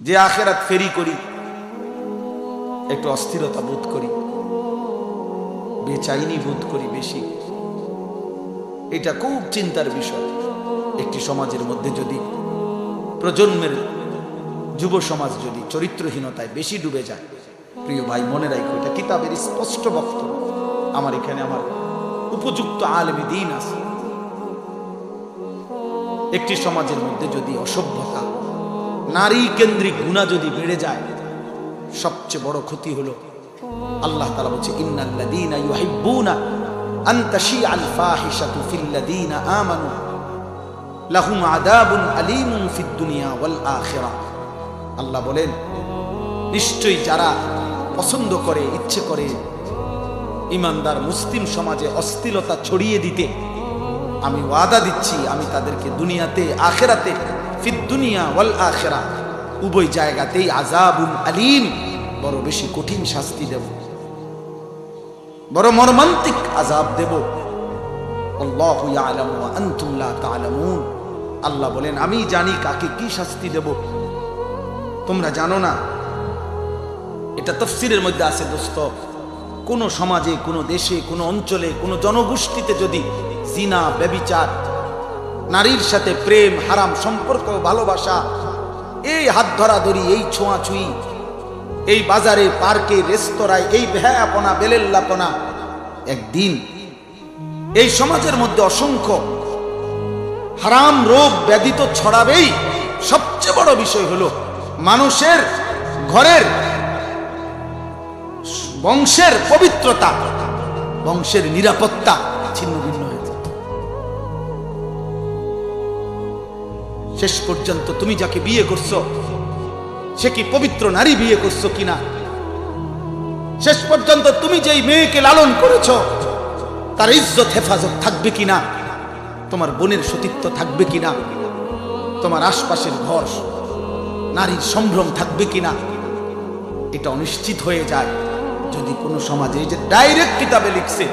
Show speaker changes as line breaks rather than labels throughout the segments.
যে আখেরাত ফেরি করি, একটু অস্থিরতা বোধ করি, বেচাইনি বোধ করি বেশি। এটা খুব চিন্তার বিষয়। একটি সমাজের মধ্যে যদি প্রজন্মের যুব সমাজ যদি চরিত্রহীনতায় বেশি ডুবে যায়, প্রিয় ভাই, মনে রাখো, এটা কিতাবের স্পষ্ট বক্তব্য। আমার এখানে আমার উপযুক্ত আলমী দিন আছে। একটি সমাজের মধ্যে যদি অসভ্যতা নারী কেন্দ্রিক গুণা যদি বেড়ে যায়, সবচেয়ে বড় ক্ষতি হলো আল্লাহ তাআলা বলছে, ইন্নাল্লাযীনা ইউহিব্বুনা আন তাশিআল ফাহিশাতু ফিল্লাযীনা আমানু লাহুম আযাবুন আলীমুন ফিদ দুনিয়া ওয়াল আখিরাহ আল্লাহ বলেন, নিশ্চয়ই যারা পছন্দ করে, ইচ্ছে করে ইমানদার মুসলিম সমাজে অস্থিরতা ছড়িয়ে দিতে আমি ওয়াদা দিচ্ছি, আমি তাদেরকে দুনিয়াতে, আখেরাতে ওয়াল আখেরা। উভয় জায়গাতেই আজাবুল আলিম। বড় বেশি কঠিন শাস্তি দেব। বড় মর্মান্তিক আজাব দেব। আল্লাহ বলেন, আমি জানি কাকে কি শাস্তি দেব। তোমরা জানো না? এটা তফসিরের মধ্যে আছে দোস্ত। কোন সমাজে, কোন দেশে, কোন অঞ্চলে, কোন জনগোষ্ঠীতে যদি জিনা, ব্যবিচার নারীর সাথে প্রেম, হারাম সম্পর্ক, ভালোবাসা, এই হাত ধরাধরি এই ছোঁয়াছুঁই, এই বাজারে, পার্কে, রেস্তোরাঁয়, এই ভ্যাপনা বেলেল্লাপনা, একদিন এই সমাজের মধ্যে অসংখ্য হারাম রোগ ব্যাধি তো ছড়াবেই সবচেয়ে বড় বিষয় হলো মানুষের ঘরের বংশের পবিত্রতা, বংশের নিরাপত্তা ছিন্ন শেষ পর্যন্ত তুমি যাকে বিয়ে করছ, সে কি পবিত্র নারী বিয়ে করছ কিনা? শেষ পর্যন্ত তুমি যেই মেয়েকে লালন করেছ, তার ইজ্জত, হেফাজত থাকবে কিনা? তোমার বোনের সতীত্ব থাকবে কিনা? তোমার আশপাশের ঘর, নারীর সম্ভ্রম থাকবে কিনা? এটা অনিশ্চিত হয়ে যায় যদি কোনো সমাজে যে ডাইরেক্ট কিতাবে লিখছে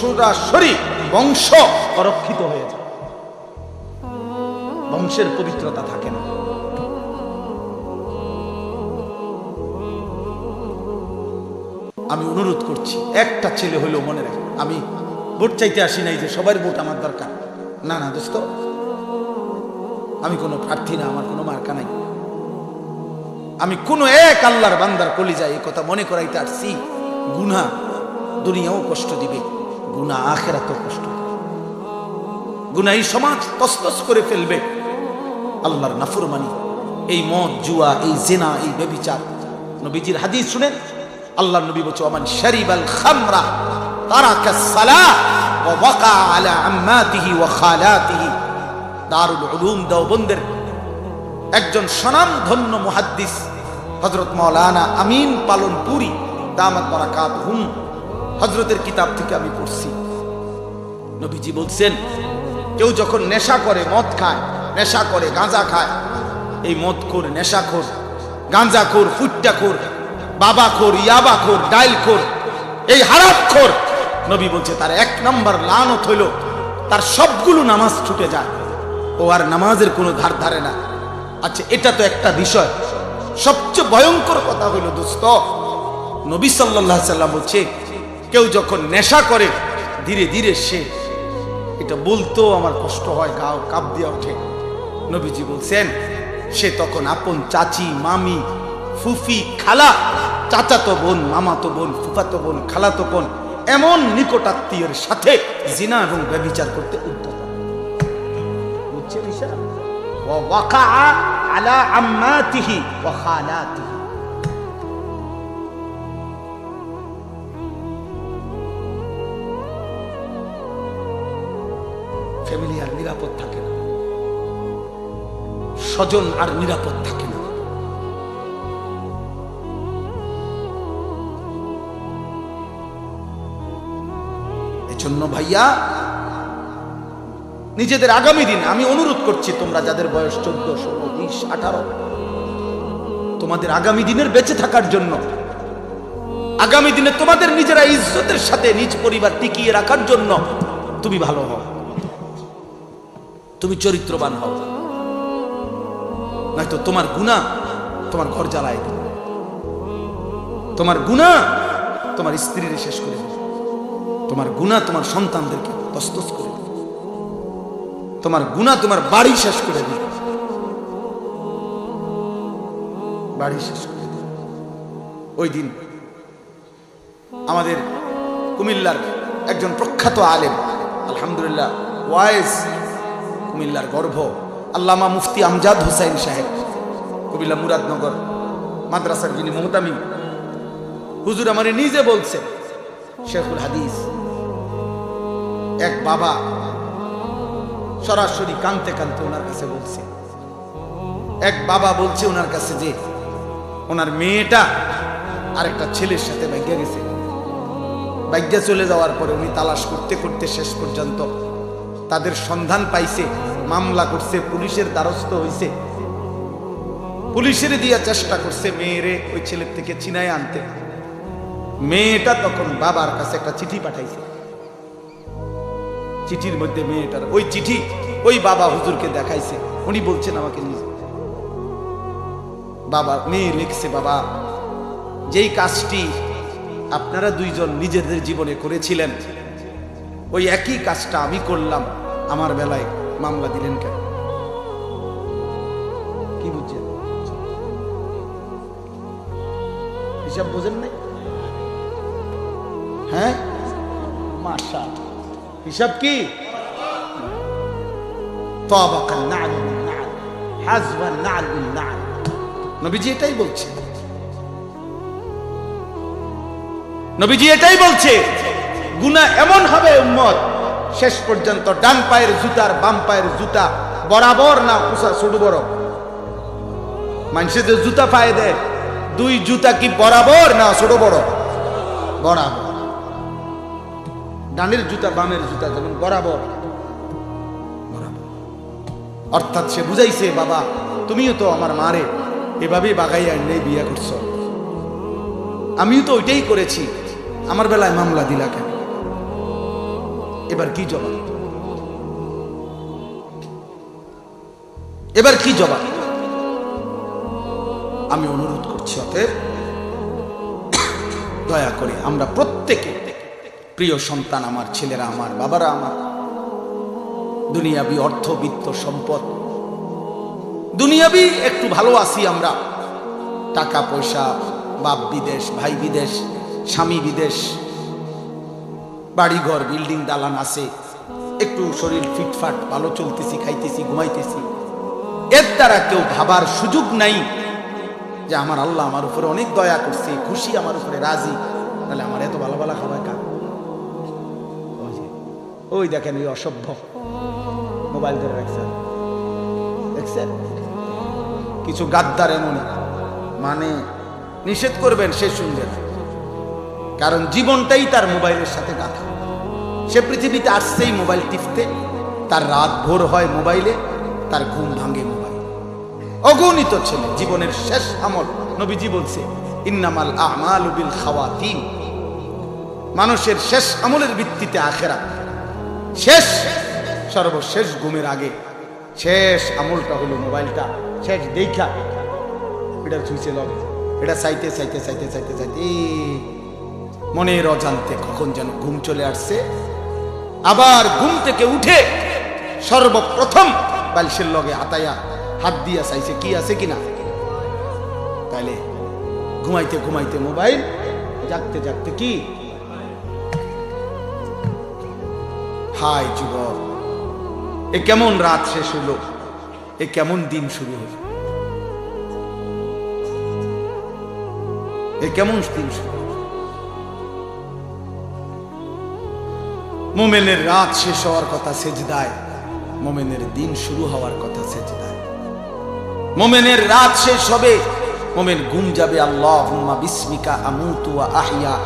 সরাসরি বংশ অরক্ষিত হয়ে যায়। বংশের পবিত্রতা থাকে না। আমি অনুরোধ করছি, একটা ছেলে হইলেও মনে রাখ। আমি ভোট চাইতে আসি নাই যে সবার ভোট আমার দরকার। না না, দোস্ত। আমি কোনো প্রার্থী না, আমার কোনো মার্কা নাই। আমি কোন এক আল্লাহর বান্দার কলি যাই এই কথা মনে করাইতে আসছি গুনা দুনিয়াও কষ্ট দিবে গুনা আখেরাতেও কষ্ট দিবে। গুনা এই সমাজ তস্তস করে ফেলবে। আল্লাহর নাফরমানি। এই মদ, জুয়া, এই জেনা, এই বেবিচার নবীজির হাদিস শুনেন আল্লাহ নবী বলছে, ওমান আল খামরা সালাহ ওয়া ওয়াকা আলা আম্মাতিহি ওয়া খালাতিহি। দারুল উলুম দেওবন্দের একজন স্বনামধন্য মুহাদ্দিস হজরত মৌলানা আমিন পালনপুরি, দামাত বারাকাত হুম হজরতের কিতাব থেকে আমি পড়ছি। নবীজি বলছেন, কেউ যখন নেশা করে, মদ খায় নেশা করে গাঁজা খায়। এই মদ খোর নেশা খোর গাঁজা খোর ফুট্টা খোর বাবা খোর ইয়াবা খোর ডাইল খোর এই হারাপ খোর নবী বলছে, তার এক নম্বর লানত হইল, তার সবগুলো নামাজ ছুটে যায়। ও আর নামাজের কোনো ধার ধারে না। আচ্ছা এটা তো একটা বিষয়। সবচেয়ে ভয়ঙ্কর কথা হইল, দোস্ত, নবী সাল্লাহ সাল্লাম বলছে, কেউ যখন নেশা করে, ধীরে ধীরে সে, এটা বলতেও আমার কষ্ট হয়, গাও কাপ দিয়ে ওঠে। নবীজি বলছেন, সে তখন আপন চাচি, মামি, ফুফি, খালা, চাচাতো বোন, মামাতো বোন, ফুফাতো বোন, খালাতো বোন এমন নিকটাত্মীয়ের সাথে জিনা এবং ব্যবিচার করতে উদ্যত। বুঝছে আলা আম্মাতিহি ওয়া খালাতিহি। স্বজন আর নিরাপদ থাকে না। এজন্য ভাইয়া, নিজেদের আগামী দিন আমি অনুরোধ করছি তোমরা যাদের বয়স চোদ্দ, ষোলো, বিশ, আঠারো, তোমাদের আগামী দিনের বেঁচে থাকার জন্য, আগামী দিনে তোমাদের নিজেরা ইজ্জতের সাথে নিজ পরিবার টিকিয়ে রাখার জন্য তুমি ভালো হও। তুমি চরিত্রবান হও। নয়তো তোমার গুণা তোমার ঘর জ্বালায় তোমার গুণা তোমার স্ত্রীরে শেষ করে দিবে তোমার গুণা তোমার সন্তানদেরকে তস্তস করে দিবে তোমার গুণা তোমার বাড়ি শেষ করে দিবে বাড়ি শেষ করে দিবে ওই দিন আমাদের কুমিল্লার একজন প্রখ্যাত আলেম, আলহামদুলিল্লাহ, ওয়াইজ কুমিল্লার গর্ভ আল্লামা মুফতি আমজাদ হুসাইন সাহেব, কবিলা মুরাদনগর, মাদ্রাসার যিনি মোহতামি। হুজুর আমার নিজে বলছে, শেখুল হাদিস, এক বাবা সরাসরি কানতে কানতে ওনার কাছে বলছে। এক বাবা বলছে ওনার কাছে যে, ওনার মেয়েটা আরেকটা ছেলের সাথে ভাগ্যা গেছে। ভাগ্যা চলে যাওয়ার পরে উনি তালাশ করতে করতে শেষ পর্যন্ত তাদের সন্ধান পাইছে মামলা করছে, পুলিশের দ্বারস্থ হইছে। পুলিশের দিয়া চেষ্টা করছে মেয়েরে ওই ছেলের থেকে চিনায় আনতে। মেয়েটা তখন বাবার কাছে একটা চিঠি পাঠাইছে। চিঠির মধ্যে মেয়েটার ওই চিঠি ওই বাবা হুজুরকে দেখাইছে। উনি বলছেন আমাকে নিজে বাবা, মেয়ে লিখছে, বাবা, যেই কাজটি আপনারা দুইজন নিজেদের জীবনে করেছিলেন, ওই একই কাজটা আমি করলাম আমার বেলায়। মামলা দিলেন কেন কি বুঝছেন হিসাব বোঝেন নাই হ্যাঁ মাশা হিসাব কি طابق النعل بالنعل حزب النعل بالنعل নবীজি এটাই বলছে নবীজি এটাই বলছে গুনাহ এমন হবে উম্মত শেষ পর্যন্ত ডান পায়ের জুতার বাম পায়ের জুতা বরাবর না উষা ছোট বড়। মানুষে যে জুতা পায়ে দেয়, দুই জুতা কি বরাবর না ছোট বড়? বরাবর। ডানের জুতা, বামের জুতা যেমন বরাবর। বরাবর। অর্থাৎ সে বুঝাইছে, বাবা, তুমিও তো আমার মারে এভাবে বাগাই আনলে বিয়ে করছ। আমিও তো ওইটাই করেছি। আমার বেলায় মামলা দিলা কেন? এবার কি জবাব? এবার কি জবাব? আমি অনুরোধ করছি অতএব, দয়া করে আমরা প্রত্যেকে, প্রিয় সন্তান আমার, ছেলেরা আমার, বাবারা আমার, দুনিয়াবি অর্থ, বিত্ত, সম্পদ, দুনিয়াবি একটু ভালো আছি আমরা। টাকা, পয়সা, বাপ বিদেশ, ভাই বিদেশ, স্বামী বিদেশ বাড়িঘর, বিল্ডিং দালান আছে। একটু শরীর ফিটফাট, ভালো চলতেছি, খাইতেছি, ঘুমাইতেছি। এর দ্বারা কেউ ভাবার সুযোগ নাই যে আমার আল্লাহ আমার উপরে অনেক দয়া করছে, খুশি আমার উপরে রাজি। তাহলে আমার এত ভালো ভালো খাবার কা ওই ওই দেখেন ওই অসভ্য। মোবাইল ধরে রাখছেন। দেখছেন? কিছু গাদ্দার এমন মানে নিষেধ করবেন, সে শুনবে না। কারণ জীবনটাই তার মোবাইলের সাথে গাঁথা। সে পৃথিবীতে আসছেই মোবাইল টিপতে, তার রাত ভোর হয় মোবাইলে, তার ঘুম ভাঙে মোবাইল। অগণিত ছেলে, জীবনের শেষ আমল, নবীজি বলছে, ইন্নামাল আমাল বিল খাওয়াতিন। মানুষের শেষ আমলের ভিত্তিতে আখেরা। শেষ, সর্বশেষ ঘুমের আগে। শেষ আমলটা হলো মোবাইলটা। শেষ দেখা। এটা ছুঁচে লগে। এটা চাইতে চাইতে চাইতে চাইতে চাইতে। মনের অজান্তে কখন যেন ঘুম চলে আসছে। আবার ঘুম থেকে উঠে সর্বপ্রথম বালিশের লগে হাতাইয়া হাত দিয়া চাইছে, কি আছে কিনা তাইলে ঘুমাইতে ঘুমাইতে মোবাইল, জাগতে জাগতে কি? হাই যুবক, এ কেমন রাত শেষ হলো এ কেমন দিন শুরু হলো এ কেমন দিন শুরু মোমেনের রাত শেষ হওয়ার কথা সেজদায়। মোমেনের দিন শুরু হওয়ার কথা সেজদায়। মোমেনের রাত শেষ হবে, মোমেন ঘুম যাবে আল্লাহ বিস্মিকা আমুতু ওয়া আহিয়া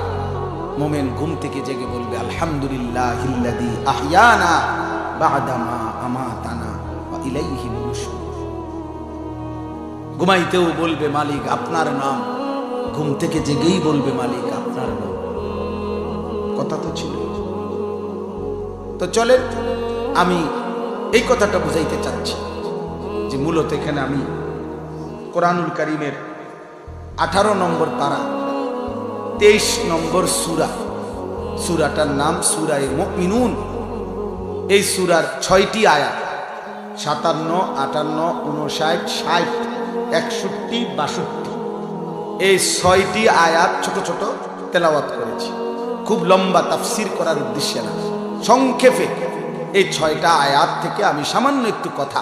মোমেন ঘুম থেকে জেগে বলবে আলহামদুলিল্লাহ হিল্লাদি আহিয়ানা আমাতানা ওয়া ইলাইহি নুশুর। ঘুমাইতেও বলবে, মালিক, আপনার নাম। ঘুম থেকে জেগেই বলবে, মালিক, আপনার নাম। কথা তো ছিল। তো চলেন, আমি এই কথাটা বুঝাইতে চাচ্ছি যে মূলত এখানে আমি কোরআনুল করিমের আঠারো নম্বর পারা, তেইশ নম্বর সুরা, সুরাটার নাম সুরায় মিনুন এই সুরার ছয়টি আয়াত, সাতান্ন, আটান্ন উনষাট ষাট, একষট্টি, বাষট্টি, এই ছয়টি আয়াত ছোট ছোট তেলাওয়াত করেছি। খুব লম্বা তাফসির করার উদ্দেশ্যে না। সংক্ষেপে এই ছয়টা আয়াত থেকে আমি সামান্য একটু কথা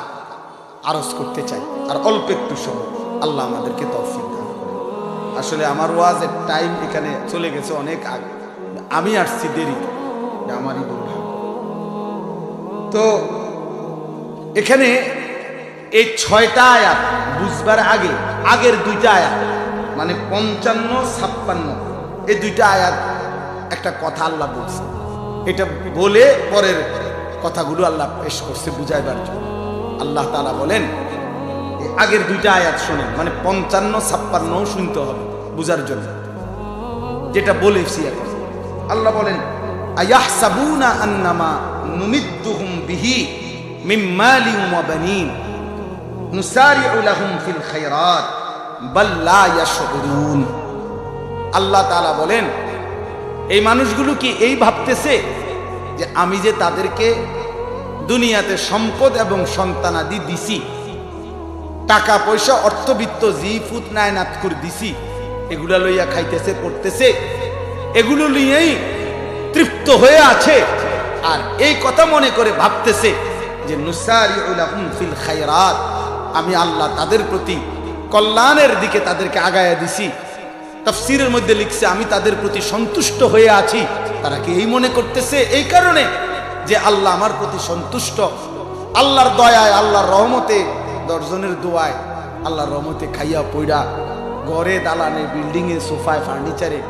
আরজ করতে চাই, আর অল্প একটু সময়। আল্লাহ আমাদেরকে তৌফিক দান। আসলে আমার ওয়াজের টাইম এখানে চলে গেছে অনেক আগে। আমি আসছি দেরি আমারই দুর্ভাগ্য তো এখানে এই ছয়টা আয়াত বুঝবার আগে, আগের দুইটা আয়াত মানে পঞ্চান্ন, ছাপ্পান্ন, এই দুইটা আয়াত একটা কথা আল্লাহ বলছে এটা বলে পরের কথাগুলো আল্লাহ পেশ করছে বুঝাইবার জন্য। আল্লাহ তাআলা বলেন আগের দুইটা আয়াত শোনেন মানে পঞ্চান্ন, ছাপ্পান্ন শুনতে হবে বুঝার জন্য। যেটা বলেছি এখন। আল্লাহ বলেন, আয়াহসাবুনা আন্নামা নুমিদ্দুহুম বিহি মিন মালিন ওয়া বানিন। নুসারিউ লাহুম ফিল খায়রাত, বাল লা ইয়াশউরুন আল্লাহ তাআলা বলেন এই মানুষগুলো কি এই ভাবতেছে যে আমি যে তাদেরকে দুনিয়াতে সম্পদ এবং সন্তানাদি দিছি, টাকা, পয়সা, অর্থবিত্ত জি ফুত নায়নাত করে দিছি, এগুলা লইয়া খাইতেছে, পড়তেছে, এগুলো নিয়েই তৃপ্ত হয়ে আছে। আর এই কথা মনে করে ভাবতেছে যে নুসারি ফিল খায়রাত আমি আল্লাহ তাদের প্রতি কল্যাণের দিকে তাদেরকে আগায়া দিছি। তাফসিরের মধ্যে লিখছে, আমি তাদের প্রতি সন্তুষ্ট হয়ে আছি। তারা কি এই মনে করতেছে? এই কারণে যে আল্লাহ আমার প্রতি সন্তুষ্ট। আল্লাহর দয়ায়, আল্লাহর রহমতে দর্জনের দোয়ায় আল্লাহর রহমতে খাইয়া পইড়া ঘরে দালানে, বিল্ডিংয়ে, সোফায়, ফার্নিচারে,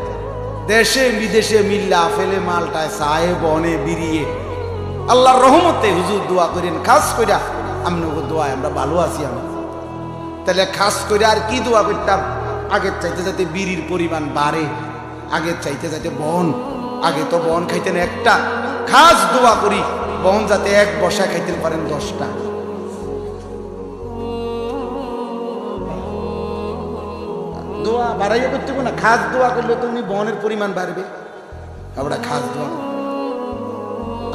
দেশে বিদেশে মিল্লা ফেলে মালটায় সাহে বনে, বিরিয়ে আল্লাহর রহমতে হুজুর দোয়া করেন। খাস কইরা আমনে দোয়ায় আমরা ভালো আছি আমি। তাহলে খাস করে আর কি দোয়া করতাম? আগের চাইতে যাতে বিড়ির পরিমাণ বাড়ে, আগের চাইতে যাতে বন, আগে তো বন খাইতেন একটা। খাস দোয়া করি, বন যাতে এক বসা খাইতে পারেন দশটা। দোয়া বাড়াইয়া করতে না, খাস দোয়া করলে তো উনি বনের পরিমাণ বাড়বে। আমরা খাস দোয়া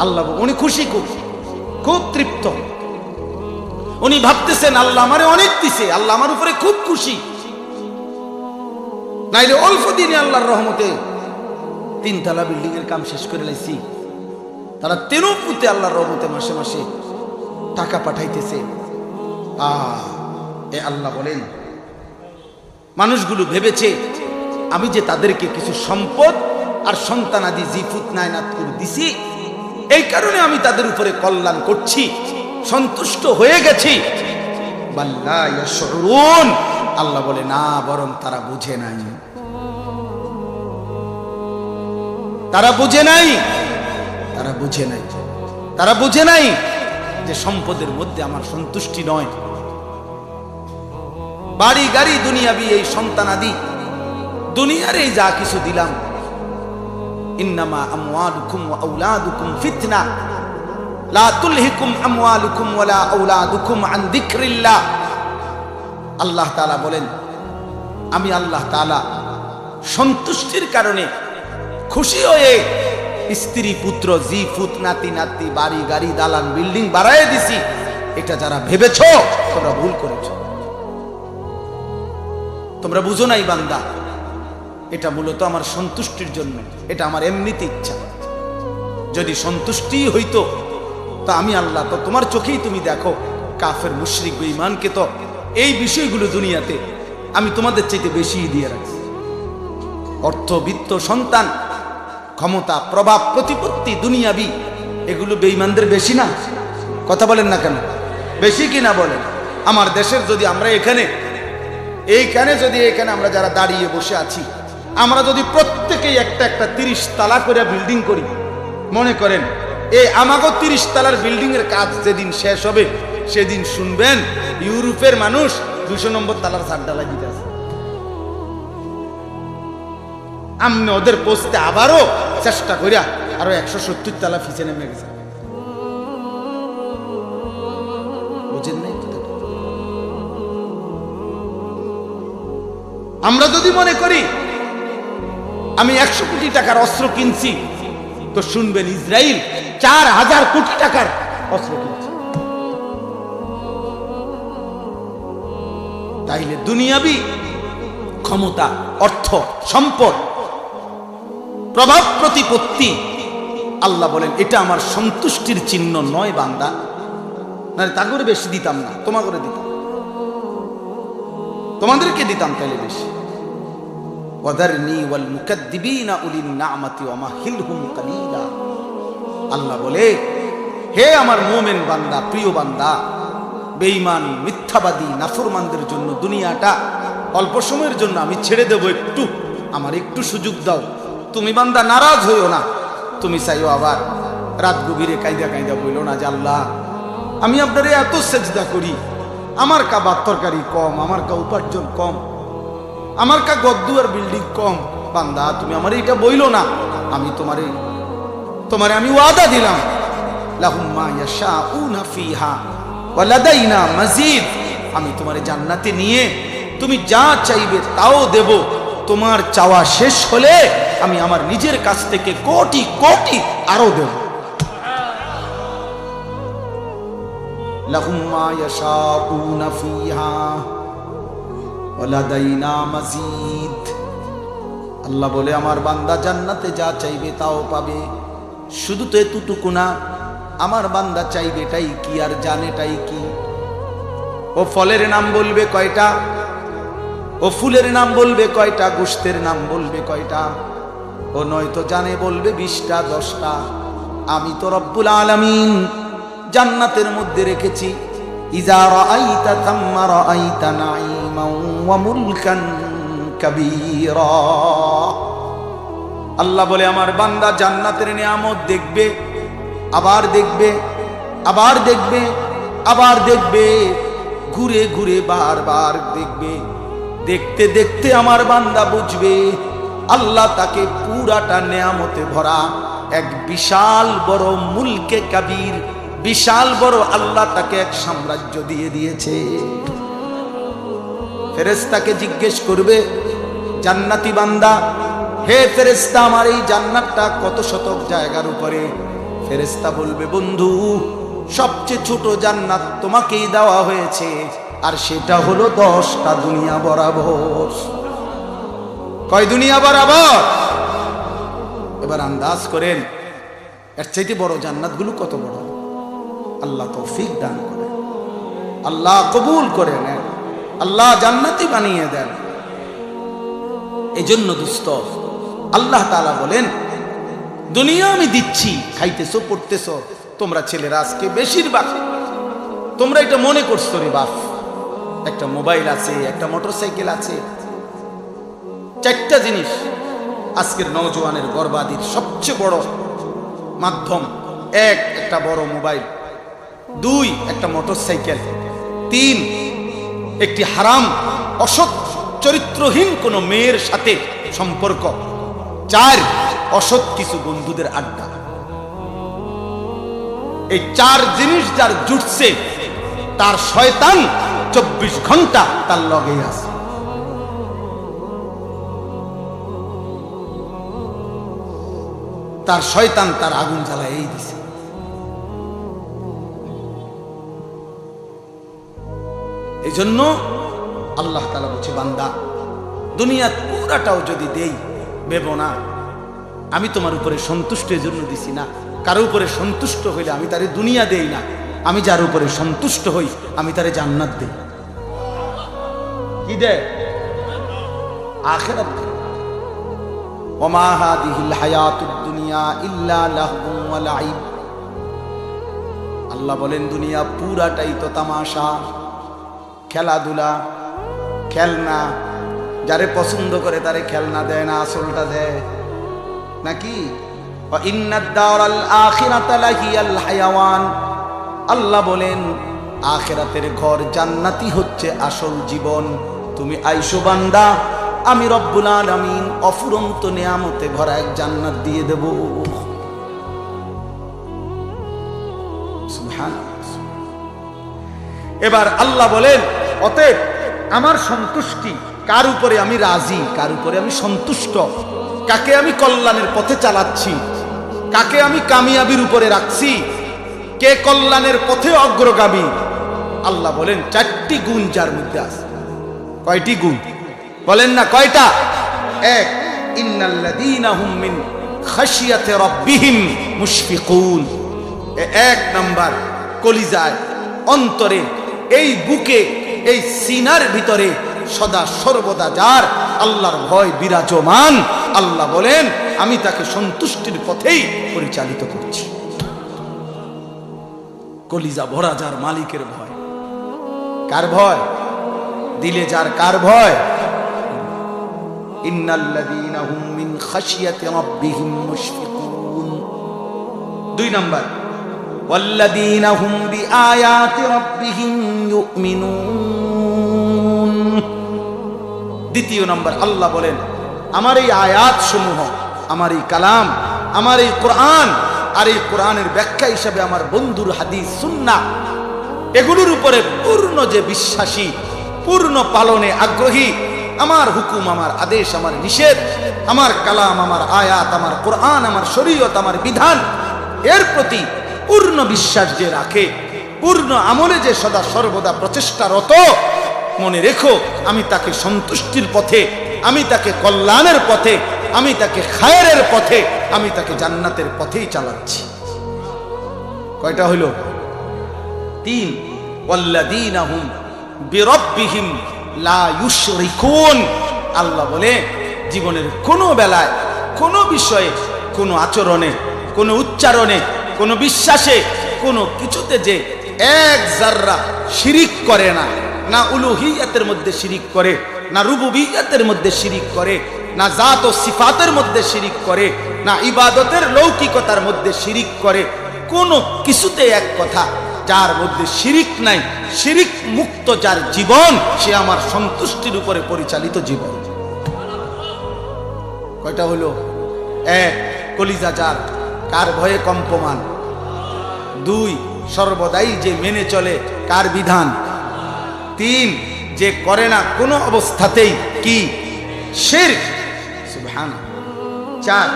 আল্লাহ উনি খুশি খুব খুব তৃপ্ত। উনি ভাবতেছেন, আল্লাহ আমারে অনেক দিছে, আল্লাহ আমার উপরে খুব খুশি। নাইলে অল্প দিনে আল্লাহর রহমতে তিনতলা বিল্ডিং এর কাম শেষ করে লাইছি। তারা তেরো পুঁতে আল্লাহর রহমতে মাসে মাসে টাকা পাঠাইতেছে। আ, এ আল্লাহ বলেন, মানুষগুলো ভেবেছে, আমি যে তাদেরকে কিছু সম্পদ আর সন্তান সন্তানাদি জিফুত নায়নাত করে দিছি, এই কারণে আমি তাদের উপরে কল্যাণ করছি, সন্তুষ্ট হয়ে গেছি। বাল্লা। আল্লাহ বলে, না, বরং তারা বুঝে নাই। তারা বুঝে নাই? তারা বুঝে নাই। তারা বুঝে নাই যে সম্পদের মধ্যে আমার সন্তুষ্টি নয়। বাড়ি, গাড়ি, দুনিয়াবি এই সন্তানাদি, দুনিয়ার এই যা কিছু দিলাম, ইন্নামা আমওয়ালুকুম ওয়া আওলাদুকুম ফিতনা। লা তুলহিকুম আমওয়ালুকুম ওয়ালা আওলাদুকুম আন যিকরিল্লাহ আল্লাহ তাআলা বলেন, আমি আল্লাহ তাআলা সন্তুষ্টির কারণে খুশি হয়ে স্ত্রী, পুত্র, জি, ফুত, নাতি নাতি বাড়ি, গাড়ি, দালান, বিল্ডিং বাড়ায় দিছি। এটা যারা ভেবেছো, তোমরা ভুল করেছ। তোমরা বুঝো নাই বান্দা, এটা মূলত আমার সন্তুষ্টির জন্য, এটা আমার এমনিতে ইচ্ছা। যদি সন্তুষ্টি হইতো, তা আমি আল্লাহ, তো তোমার চোখেই তুমি দেখো, কাফের, মুশরিক, বেঈমানকে তো এই বিষয়গুলো দুনিয়াতে আমি তোমাদের চাইতে বেশি দিয়ে রাখছি। অর্থ, বিত্ত, সন্তান, ক্ষমতা, প্রভাব, প্রতিপত্তি, দুনিয়াবি, এগুলো বেইমানদের বেশি না। কথা বলেন না কেন? বেশি কি না বলেন? আমার দেশের যদি আমরা এখানে, এইখানে যদি এখানে আমরা যারা দাঁড়িয়ে বসে আছি, আমরা যদি প্রত্যেকেই একটা একটা তিরিশ তালা করে বিল্ডিং করি, মনে করেন এই আমাগো তিরিশ তালার বিল্ডিং এর কাজ যেদিন শেষ হবে সেদিন শুনবেন, ইউরোপের মানুষ দুশো নম্বর তালার সাড্ডা লাগিয়ে আছে আমনে ওদের পোস্টে আবারও চেষ্টা করিয়া আরও একশো সত্তর তালা ফিসে নেমে গেছে। আমরা যদি মনে করি আমি একশো কোটি টাকার অস্ত্র কিনছি, তো শুনবেন ইসরায়েল চার হাজার কোটি টাকার অস্ত্র কিনছে। তাইলে দুনিয়াবি ক্ষমতা, অর্থ, সম্পদ, প্রভাব প্রতিপত্তি। আল্লাহ বলেন, এটা আমার সন্তুষ্টির চিহ্ন নয় বান্দা। না তা করে বেশি দিতাম না তোমা করে দিতাম। তোমাদেরকে দিতাম তাহলে বেশি। আল্লাহ বলে, হে আমার মোমেন বান্দা, প্রিয় বান্দা বেঈমান, মিথ্যাবাদী, নাফরমানদের জন্য দুনিয়াটা অল্প সময়ের জন্য আমি ছেড়ে দেব একটু। আমার একটু সুযোগ দাও। তুমি বান্দা নারাজ হইও না। তুমি চাইও আবার রাত গভীরে কায়দা কায়দা বইল না যে আল্লাহ, আমি আপনারে এত সেজদা করি। আমার কা ভাত তরকারি কম, আমার কা উপার্জন কম, আমার কা গদ্দুয়ার বিল্ডিং কম। বান্দা, তুমি আমার এটা বইলো না। আমি তোমারে তোমারে আমি ওয়াদা দিলাম। লাহুম্মা ইয়াশাউনা ফিহা। ওয়া লাদাইনা মাজিদ, আমি তোমারে জান্নাতে নিয়ে তুমি যা চাইবে তাও দেব। তোমার চাওয়া শেষ হলে আমি আমার নিজের কাছ থেকে কোটি কোটি আরও দেব। আল্লাহ বলে, আমার বান্দা জান্নাতে যা চাইবে তাও পাবে। শুধু তো এতটুকু না আমার বান্দা চাইবে এটাই কি আর জানেটাই কি? ও ফলের নাম বলবে কয়টা? ও ফুলের নাম বলবে কয়টা? গোষ্ঠের নাম বলবে কয়টা? ও নয়তো জানে বলবে বিশটা, দশটা। আমি তো রব্বুল আলামিন জান্নাতের মধ্যে রেখেছি। ইজা আল্লাহ বলে, আমার বান্দা জান্নাতের নিয়ামত দেখবে আবার দেখবে আবার দেখবে আবার দেখবে, ঘুরে ঘুরে বারবার দেখবে। দেখতে দেখতে আমার বান্দা বুঝবে, আল্লাহ তাকে পুরাটা নেয়ামতে ভরা। এক বিশাল বড় মুলকে কাবির, বিশাল বড় আল্লাহ তাকে এক সাম্রাজ্য দিয়ে দিয়েছে। ফেরেস্তাকে জিজ্ঞেস করবে, জান্নাতি বান্দা, হে ফেরেস্তা আমার এই জান্নাতটা কত শতক জায়গার উপরে? ফেরেস্তা বলবে, বন্ধু, সবচেয়ে ছোট জান্নাত তোমাকেই দেওয়া হয়েছে, আর সেটা হলো দশটা দুনিয়া বরাবর। কয় দুনিয়া বরাবর? এবার আন্দাজ করেন, এর চাইতে বড় জান্নাতগুলো কত বড়? আল্লাহ তৌফিক দান করেন, আল্লাহ কবুল করে নেন, আল্লাহ জান্নাতি বানিয়ে দেন। এই জন্য দুস্থ, আল্লাহ তালা বলেন দুনিয়া আমি দিচ্ছি। খাইতেছো, পড়তেছো। তোমরা ছেলেরা আজকে বেশিরভাগ। তোমরা এটা মনে করছ রে বাপ। একটা মোবাইল আছে, একটা মোটরসাইকেল আছে। চারটা জিনিস আজকের নওজোয়ানের গর্বাদির সবচেয়ে বড় মাধ্যম। এক, একটা বড় মোবাইল। দুই, একটা মোটরসাইকেল। তিন, একটি হারাম, অসৎ, চরিত্রহীন কোনো মেয়ের সাথে সম্পর্ক। চার অসৎ কিছু বন্ধুদের আড্ডা। এই চার জিনিস যার জুটছে, তার শয়তান চব্বিশ ঘণ্টা তার লগে আছে। তার শয়তান তার আগুন জ্বালায় এই দিছে। এই জন্য আল্লাহ তালা বলছে, বান্দা, দুনিয়ার পুরাটাও যদি দেই, ভেব না। আমি তোমার উপরে সন্তুষ্ট এর জন্য দিছি না। কারও উপরে সন্তুষ্ট হইলে আমি তারে দুনিয়া দেই না। আমি যার উপরে সন্তুষ্ট হই, আমি তারে জান্নাত দেই। কি দুনিয়া আল্লাহ বলেন, দুনিয়া পুরাটাই তো তামাশা। খেলাধুলা, খেলনা, যারে পছন্দ করে তারে খেলনা দেয় না, আসলটা দেয়। নাকি? আল্লাহ বলেন, আখেরাতের ঘর জান্নাতি হচ্ছে আসল জীবন। তুমি আইসো বান্দা, আমি রব্বুল আলামিন অফুরন্ত নেয়ামতে ভরা এক জান্নাত দিয়ে দেব। এবার আল্লাহ বলেন, অতএব আমার সন্তুষ্টি কার উপরে আমি রাজি, কার উপরে আমি সন্তুষ্ট? কাকে আমি কল্যাণের পথে চালাচ্ছি? কাকে আমি কামিয়াবির উপরে রাখছি? কে কল্যাণের পথে অগ্রগামী? আল্লাহ বলেন, চারটি গুণ যার মধ্যে আছে। কয়টি গুণ? বলেন না, কয়টা? এক, ইন্নাল্লাযীনা হুম মিন খাশিয়াতি রাব্বিহিম মুশফিকুন। এক নাম্বার, কলিজায়, অন্তরে, এই বুকে, এই সিনার ভিতরে সদা সর্বদা যার আল্লাহর ভয় বিরাজমান আল্লাহ বলেন আমি তাকে সন্তুষ্টির পথেই পরিচালিত করছি কলিজা ভরা যার মালিকের ভয় কার ভয় দিলে যার কার ভয় ইন্নাল্লাযীনা হুম মিন খাশিয়াতি রাব্বিহিম মুশফিকুন দুই নাম্বার والذين هم بآيات ربهم يؤمنون দ্বিতীয় নম্বর, আল্লাহ বলেন, আমার এই আয়াত সমূহ আমার এই কালাম, আমার এই কোরআন, আর এই কোরআনের ব্যাখ্যা হিসাবে আমার বন্ধুর হাদিস সুন্না এগুলোর উপরে পূর্ণ যে বিশ্বাসী, পূর্ণ পালনে আগ্রহী, আমার হুকুম, আমার আদেশ, আমার নিষেধ, আমার কালাম, আমার আয়াত, আমার কোরআন, আমার শরীয়ত, আমার বিধান, এর প্রতি পূর্ণ বিশ্বাস যে রাখে, পূর্ণ আমলে যে সদা সর্বদা প্রচেষ্টারত মনে রেখো, আমি তাকে সন্তুষ্টির পথে, আমি তাকে কল্যাণের পথে, আমি তাকে খায়ের পথে, আমি তাকে জান্নাতের পথেই চালাচ্ছি। কয়টা হইল? তিন। ওয়াল্লাযীনাহুম বিরাব্বিহিম লা ইউশরিকুন। আল্লাহ বলে, জীবনের কোনো বেলায়, কোনো বিষয়ে, কোনো আচরণে, কোনো উচ্চারণে, কোনো বিশ্বাসে, কোনো কিছুতে যে এক জাররা শিরিক করে না। না উলুহিয়াতের মধ্যে শিরিক করে, না রুবুবিয়াতের মধ্যে শিরিক করে, না জাত ও সিফাতের মধ্যে শিরিক করে, না ইবাদতের লৌকিকতার মধ্যে শিরিক করে, কোনো কিছুতে এক কথা, যার মধ্যে শিরিক নাই, শিরিক মুক্ত যার জীবন, সে আমার সন্তুষ্টির উপরে পরিচালিত জীবন। কয়টা হলো? এক, কলিজা যার, কার ভয়ে কম্পমান? দুই, সর্বদাই যে মেনে চলে, কার বিধান? তিন যে করে না কোনো অবস্থাতেই কি? শির সুবহান চার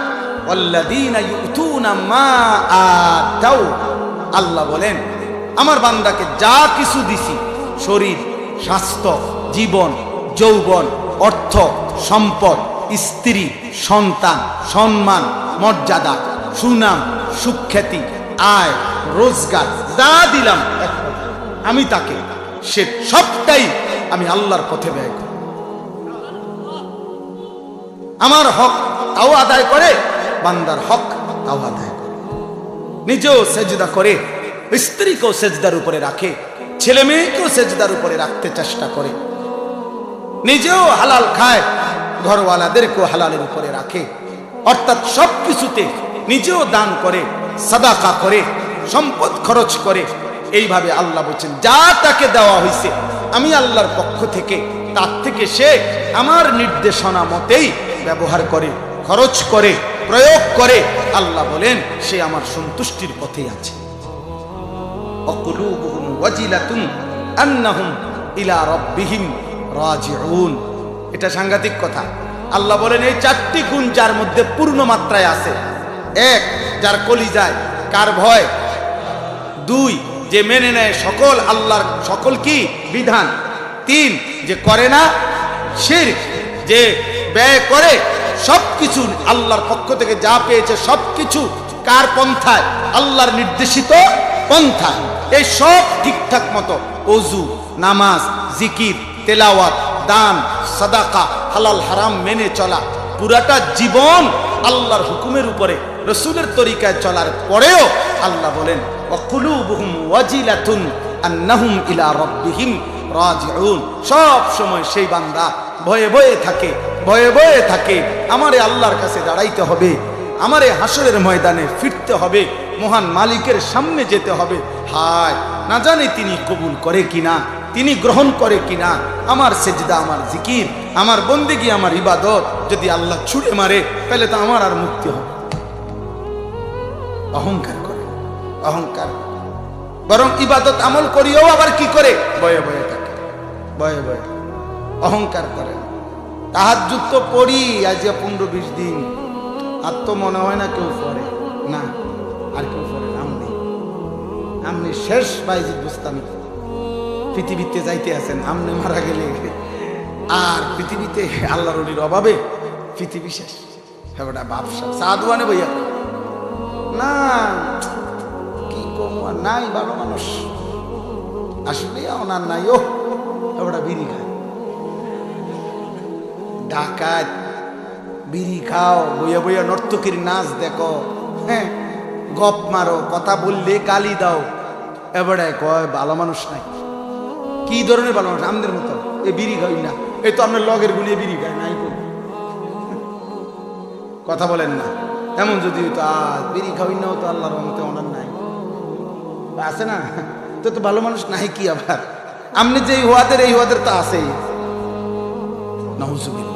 আল্লাহ বলেন, আমার বান্দাকে যা কিছু দিছি, শরীর, স্বাস্থ্য, জীবন, যৌবন, অর্থ, সম্পদ, স্ত্রী, সন্তান, সম্মান, মর্যাদা, সুনাম, সুখ্যাতি, আয়, রোজগার, যা দিলাম আমি তাকে সে সবটাই আমি আল্লাহর পথে ব্যয় করি। আমার হক তাও আদায় করে, বান্দার হক তাও আদায় করে। নিজেও সেজদা করে, স্ত্রীকেও সেজদার উপরে রাখে ছেলে মেয়েকেও সেজদার উপরে রাখতে চেষ্টা করে। নিজেও হালাল খায়, ঘরওয়ালাদেরকেও হালালের উপরে রাখে। অর্থাৎ সব কিছুতে নিজেও দান করে, সাদাকা করে, সম্পদ খরচ করে এইভাবে আল্লাহ বলছেন, যা তাকে দেওয়া হয়েছে আমি আল্লাহর পক্ষ থেকে, তার থেকে সে আমার নির্দেশনা মতেই ব্যবহার করে, খরচ করে, প্রয়োগ করে। আল্লাহ বলেন, সে আমার সন্তুষ্টির পথে আছে। এটা সাংঘাতিক কথা। আল্লাহ বলেন, এই চারটি গুণ যার মধ্যে পূর্ণ মাত্রায় আছে। এক, যার কলি যায় কার ভয়। দুই যে মেনে নেয় সকল আল্লাহর, সকল কি? বিধান। তিন, যে করে না, শির, যে ব্যয় করে সব কিছু আল্লাহর পক্ষ থেকে যা পেয়েছে সব কিছু কার পন্থায়? আল্লাহর নির্দেশিত পন্থা এই সব ঠিকঠাক মতো অজু নামাজ, জিকির, তেলাওয়াত, দান, সাদাকা, হালাল, হারাম মেনে চলা, পুরাটা জীবন আল্লাহর হুকুমের উপরে, রসুলের তরিকায় চলার পরেও আল্লাহ বলেন অকুলুবহুম ওয়াজিলাতুন আন্নাহুম ইলা রাব্বিহিম রাজিউন। সব সময় সেই বান্দা ভয়ে ভয়ে থাকে, ভয়ে ভয়ে থাকে। আমারে আল্লাহর কাছে দাঁড়াইতে হবে, আমারে হাসরের ময়দানে ফিরতে হবে, মহান মালিকের সামনে যেতে হবে। হায়, না জানে তিনি কবুল করে কিনা, তিনি গ্রহণ করে কিনা। আমার সেজদা, আমার জিকির, আমার বন্দিগি, আমার ইবাদত যদি আল্লাহ ছুড়ে মারে, তাহলে তো আমার আর মুক্তি হবে অহংকার। করে অহংকার। বরং ইবাদত আমল করিও আবার কি করে? বয়ে বয়ে থাকে। বয়ে বয়ে অহংকার করে। তাহার তো পড়ি, আজ পনেরো বিশ দিন। আর তো মনে হয় না কেউ পড়ে। না, আর কেউ পড়ে না, আমনি। আমনি শেষ বাইজিদ বুঝতাম পৃথিবীতে যাইতে আছেন, আমনে মারা গেলে। আর পৃথিবীতে আল্লাহ রলির অভাবে পৃথিবী শেষ। হ্যাঁ ওটা বাপসা। সাধুয়ানে বইয়া। না আর নাই ভালো মানুষ। আসলে ওনার নাই ও ওটা বিড়ি খায়। ডাকাত, বিড়ি খাও, বইয়া বইয়া নর্তকীর নাচ দেখো হ্যাঁ গপ মারো, কথা বললে গালি দাও। এবারে কয়, ভালো মানুষ নাই। কি ধরনের ভালো মানুষ? আমাদের মতো। এ বিড়ি খাই না। এই তো আপনার লগের গুলিয়ে বিড়ি খায়, নাই। কথা বলেন না। এমন যদি হইতো আজ বিড়ি খাওয়াই নাও তো আল্লাহর ওনার নাই আছে না? তো তো ভালো মানুষ নাই কি আবার? আপনি যে হুয়াদের, এই হুয়াদের তো আছেই। নাহুজুবিল্লাহ